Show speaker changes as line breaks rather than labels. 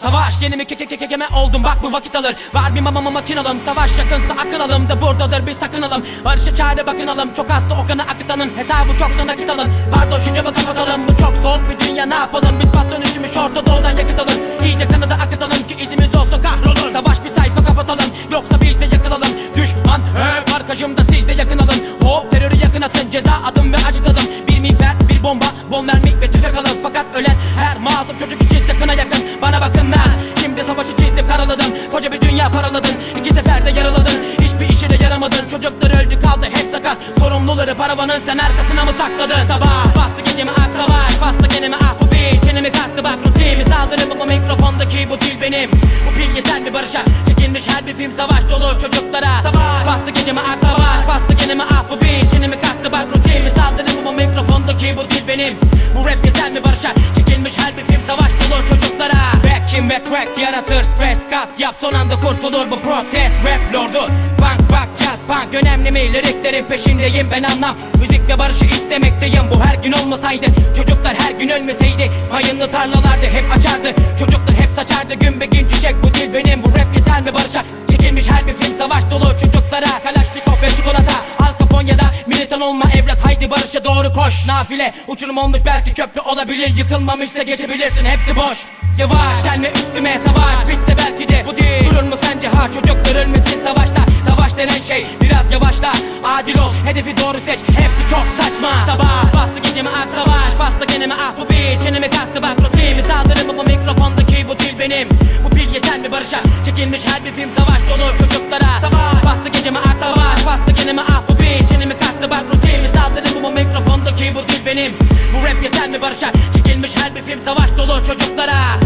Savaş genimi keke keke kekeme oldum. Bak bu vakit alır. Var bir mamama makinalım Savaş yakınsa akıl alım. Da buradadır bir sakınalım. Barışa çare bakınalım. Çok hasta o kanı akıtanın Hesabı çoksa nakit alın. Pardon şu camı kapatalım Bu çok soğuk bir dünya. Ne yapalım? Biz patron işimiz Orta Doğu'dan yakıt alın. İyice kanı da akıtalım ki izimiz olsa kahrolur. Savaş bir sayfa kapatalım. Yoksa biz de yakılalım Düşman hep arkacımda. Siz de yakın alın. Hop terörü yakın atın. Ceza adım ve acıdadım Bir miğfer bir bomba. Bom mermi ve tüfek alın. Fakat ölen her masum çocuk için sakına yakın Sorumluları paravanın sen arkasına mı sakladın? Sabah bastı gecemi ak savaş Bastı genimi ah bu bir Çenemi kalktı bak rutimi Saldırı baba mikrofondaki bu dil benim. Bu pil yeter mi barışa. Çekilmiş her bir film savaş dolu çocuklara. Savaş bastı gecemi ak savaş Bastı genimi ah bu bir Çenemi kalktı bak rutimi Saldırı baba mikrofondaki bu dil benim. Bu rap yeter mi barışa. Çekilmiş her bir film savaş dolu çocuklara. Backing ve crack yaratır? Stres kat Yap son anda kurtulur bu protest. Rap lordu. Funk rock jazz punk Önemli mi? Liriklerin peşindeyim ben anlam. Müzik ve barışı istemekteyim. Bu her gün olmasaydı Çocuklar her gün ölmeseydi Mayınlı tarlalarda hep açardı. Çocuklar hep saçardı gün be gün çiçek. Bu dil benim bu rap yeter mi barışa? Çekilmiş her bir film savaş dolu çocuklara. Kalaşnikov ve çikolata. Al Capone da militan olma evlat Haydi barışa doğru koş. Nafile Uçurum olmuş belki köprü olabilir. Yıkılmamışsa geçebilirsin hepsi boş. Yavaş gelme üstüme savaş. Bitse belki Adil ol hedefi doğru seç. Hepsi çok saçma. Sabah bastı gecemi ak savaş. Bastı genimi ah bu bir Çenemi kalktı bak. Rutimi Saldırı baba mikrofondaki bu dil benim. Bu pil yeter mi barışa? Çekilmiş her bir film savaş dolu çocuklara. Savaş bastı gecemi ak savaş. Bastı genimi ah bu bir Çenemi kalktı bak. Rutimi Saldırı baba mikrofondaki bu dil benim. Bu rap yeter mi barışa? Çekilmiş her bir film savaş dolu çocuklara